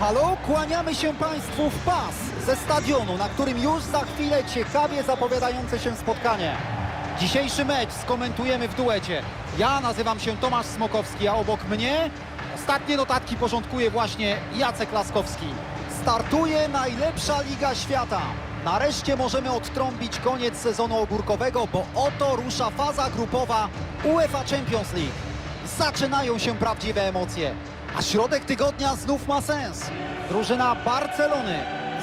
Halo, kłaniamy się Państwu w pas ze stadionu, na którym już za chwilę ciekawie zapowiadające się spotkanie. Dzisiejszy mecz skomentujemy w duecie. Ja nazywam się Tomasz Smokowski, a obok mnie ostatnie notatki porządkuje właśnie Jacek Laskowski. Startuje najlepsza liga świata. Nareszcie możemy odtrąbić koniec sezonu ogórkowego, bo oto rusza faza grupowa UEFA Champions League. Zaczynają się prawdziwe emocje. A środek tygodnia znów ma sens. Drużyna Barcelony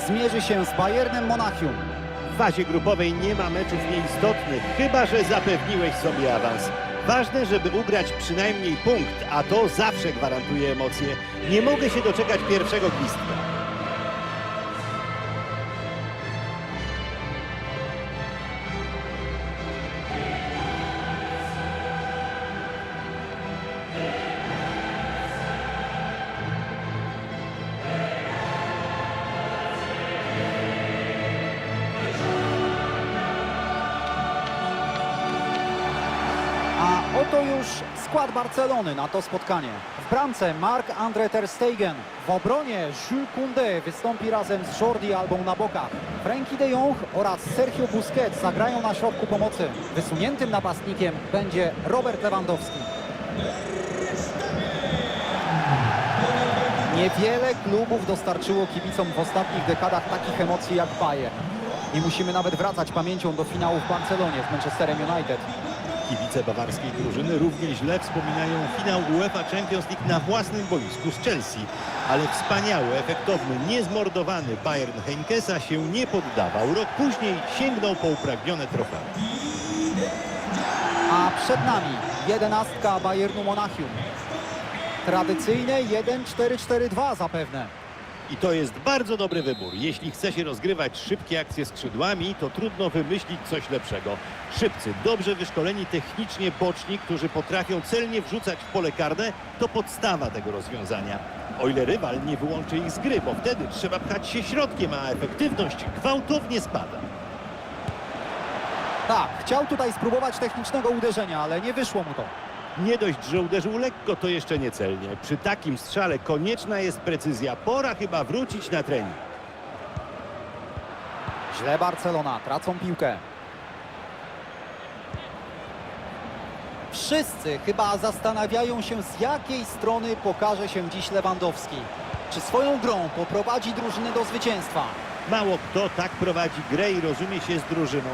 zmierzy się z Bayernem Monachium. W fazie grupowej nie ma meczów nieistotnych, chyba że zapewniłeś sobie awans. Ważne, żeby ugrać przynajmniej punkt, a to zawsze gwarantuje emocje. Nie mogę się doczekać pierwszego gwizdka. A oto już skład Barcelony na to spotkanie. W bramce Marc-André Ter Stegen. W obronie Jules Koundé wystąpi razem z Jordi Albą na bokach. Frankie de Jong oraz Sergio Busquets zagrają na środku pomocy. Wysuniętym napastnikiem będzie Robert Lewandowski. Niewiele klubów dostarczyło kibicom w ostatnich dekadach takich emocji jak Bayern. Nie musimy nawet wracać pamięcią do finału w Barcelonie z Manchesterem United. Kibice bawarskiej drużyny równie źle wspominają finał UEFA Champions League na własnym boisku z Chelsea. Ale wspaniały, efektowny, niezmordowany Bayern Heinkesa się nie poddawał. Rok później sięgnął po upragnione trofeum. A przed nami jedenastka Bayernu Monachium. Tradycyjne 1-4-4-2 zapewne. I to jest bardzo dobry wybór. Jeśli chce się rozgrywać szybkie akcje skrzydłami, to trudno wymyślić coś lepszego. Szybcy, dobrze wyszkoleni technicznie boczni, którzy potrafią celnie wrzucać w pole karne, to podstawa tego rozwiązania. O ile rywal nie wyłączy ich z gry, bo wtedy trzeba pchać się środkiem, a efektywność gwałtownie spada. Tak, chciał tutaj spróbować technicznego uderzenia, ale nie wyszło mu to. Nie dość, że uderzył lekko, to jeszcze niecelnie. Przy takim strzale konieczna jest precyzja. Pora chyba wrócić na trening. Źle Barcelona, tracą piłkę. Wszyscy chyba zastanawiają się, z jakiej strony pokaże się dziś Lewandowski. Czy swoją grą poprowadzi drużynę do zwycięstwa? Mało kto tak prowadzi grę i rozumie się z drużyną.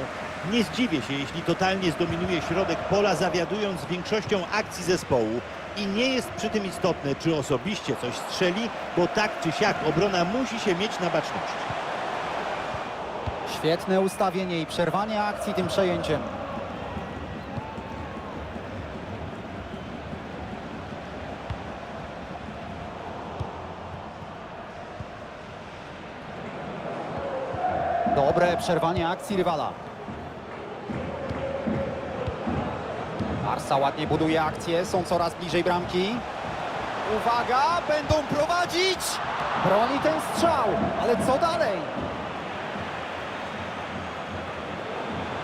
Nie zdziwię się, jeśli totalnie zdominuje środek pola, zawiadując większością akcji zespołu. I nie jest przy tym istotne, czy osobiście coś strzeli, bo tak czy siak obrona musi się mieć na baczności. Świetne ustawienie i przerwanie akcji tym przejęciem. Dobre przerwanie akcji rywala. Barsa ładnie buduje akcję, są coraz bliżej bramki. Uwaga, będą prowadzić! Broni ten strzał, ale co dalej?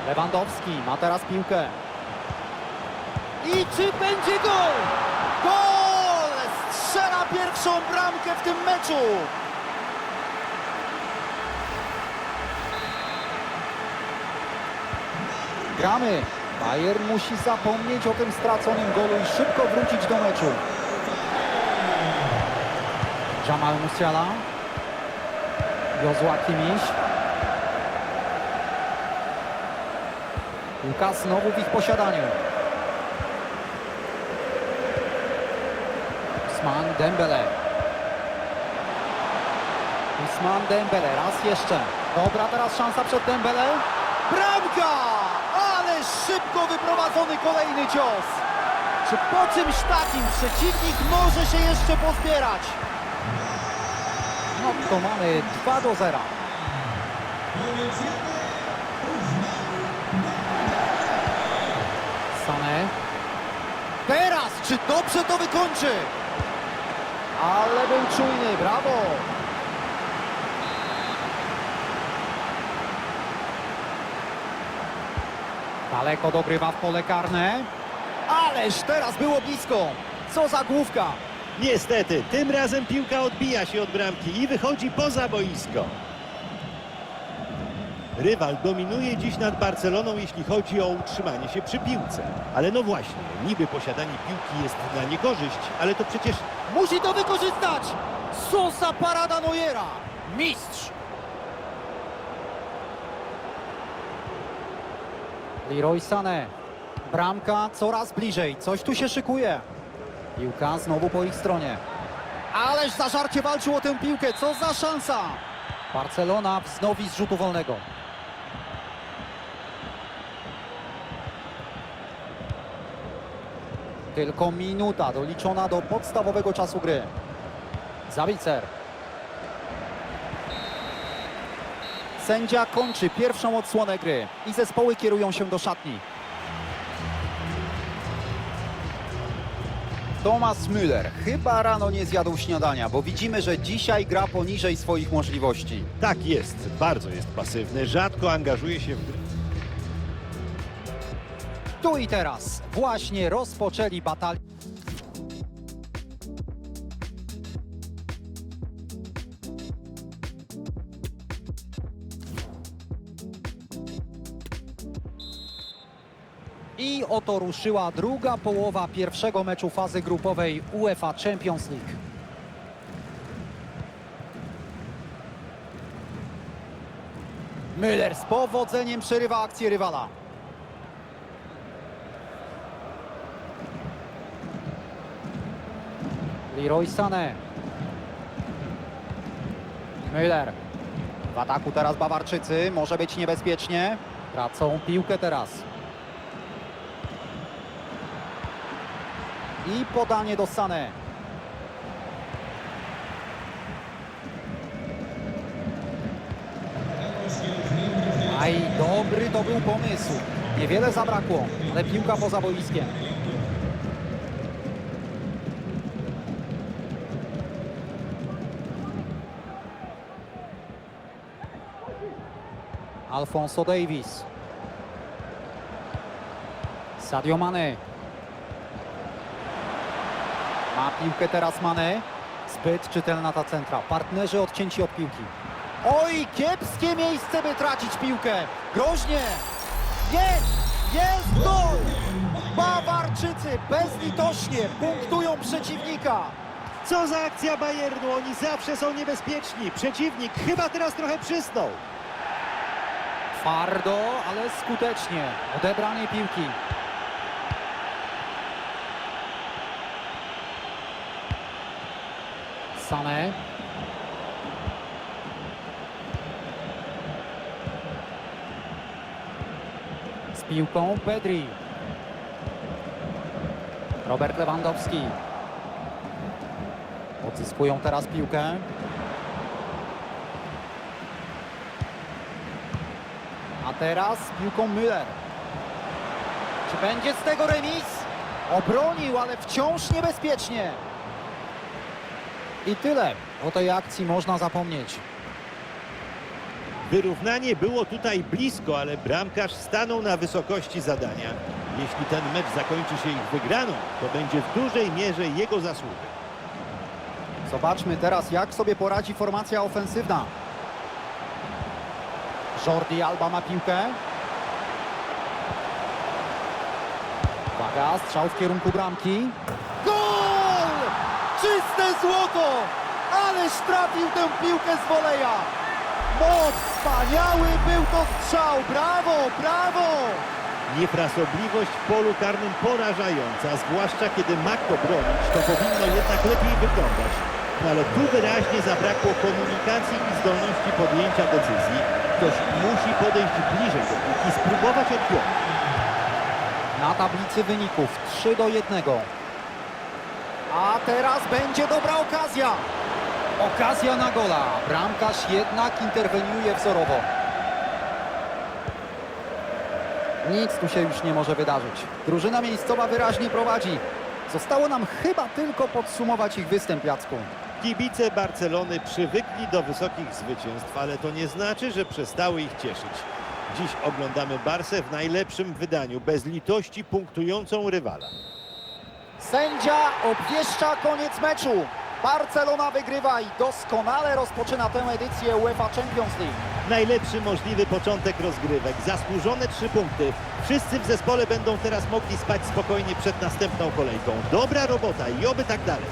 Lewandowski ma teraz piłkę. I czy będzie gol? Gol! Strzela pierwszą bramkę w tym meczu. Gramy. Bayern musi zapomnieć o tym straconym golu i szybko wrócić do meczu. Jamal Musiala. Jozła Kimiś. Piłka znowu w ich posiadaniu. Usman Dembele. Usman Dembele, raz jeszcze. Dobra, teraz szansa przed Dembele. Bramka! Szybko wyprowadzony kolejny cios. Czy po czymś takim przeciwnik może się jeszcze pozbierać? No to mamy 2 do 0. Sané. Teraz, czy dobrze to wykończy? Ale był czujny, brawo! Daleko dogrywa w pole karne. Ależ teraz było blisko. Co za główka. Niestety, tym razem piłka odbija się od bramki i wychodzi poza boisko. Rywal dominuje dziś nad Barceloną, jeśli chodzi o utrzymanie się przy piłce. Ale no właśnie, niby posiadanie piłki jest dla niekorzyść, ale to przecież Musi to wykorzystać! Sosa parada Neuera! Mistrz! Leroy Sané. Bramka coraz bliżej. Coś tu się szykuje. Piłka znowu po ich stronie. Ależ zażarcie walczył o tę piłkę. Co za szansa! Barcelona wznowi z rzutu wolnego. Tylko minuta doliczona do podstawowego czasu gry. Zawicer. Sędzia kończy pierwszą odsłonę gry i zespoły kierują się do szatni. Thomas Müller chyba rano nie zjadł śniadania, bo widzimy, że dzisiaj gra poniżej swoich możliwości. tak jest, bardzo jest pasywny, rzadko angażuje się w gry. Tu i teraz właśnie rozpoczęli batalię. Oto ruszyła druga połowa pierwszego meczu fazy grupowej UEFA Champions League. Müller z powodzeniem przerywa akcję rywala. Leroy Sané. Müller. W ataku teraz Bawarczycy. Może być niebezpiecznie. Tracą piłkę teraz. I podanie do Sané. Aj, dobry to był pomysł. Niewiele zabrakło, ale piłka poza boiskiem. Alfonso Davis. Sadio Mane. Ma piłkę teraz Mane. Zbyt czytelna ta centra. Partnerzy odcięci od piłki. Oj, kiepskie miejsce, by tracić piłkę. Groźnie. Jest! Jest gol! Bawarczycy bezlitośnie punktują przeciwnika. Co za akcja Bayernu, oni zawsze są niebezpieczni. Przeciwnik chyba teraz trochę przysnął. Twardo, ale skutecznie. Odebranie piłki. Sané. Z piłką Pedri. Robert Lewandowski. Odzyskują teraz piłkę. A teraz piłką Müller. Czy będzie z tego remis? Obronił, ale wciąż niebezpiecznie. I tyle. O tej akcji można zapomnieć. Wyrównanie było tutaj blisko, ale bramkarz stanął na wysokości zadania. Jeśli ten mecz zakończy się ich wygraną, to będzie w dużej mierze jego zasługa. Zobaczmy teraz, jak sobie poradzi formacja ofensywna. Jordi Alba ma piłkę. Uwaga, strzał w kierunku bramki. Gol! Czyste złoto! Ależ trafił tę piłkę z woleja! Moc, wspaniały był to strzał! Brawo, brawo! Niefrasobliwość w polu karnym porażająca, zwłaszcza kiedy ma kto bronić, to powinno jednak lepiej wyglądać. No ale tu wyraźnie zabrakło komunikacji i zdolności podjęcia decyzji. Ktoś musi podejść bliżej do piłki, spróbować odbioru. Na tablicy wyników 3 do 1. A teraz będzie dobra okazja. Okazja na gola. Bramkarz jednak interweniuje wzorowo. Nic tu się już nie może wydarzyć. Drużyna miejscowa wyraźnie prowadzi. Zostało nam chyba tylko podsumować ich występ, Jacku. Kibice Barcelony przywykli do wysokich zwycięstw, ale to nie znaczy, że przestały ich cieszyć. Dziś oglądamy Barsę w najlepszym wydaniu, bez litości punktującą rywala. Sędzia obwieszcza koniec meczu. Barcelona wygrywa i doskonale rozpoczyna tę edycję UEFA Champions League. Najlepszy możliwy początek rozgrywek, zasłużone trzy punkty. Wszyscy w zespole będą teraz mogli spać spokojnie przed następną kolejką. Dobra robota i oby tak dalej.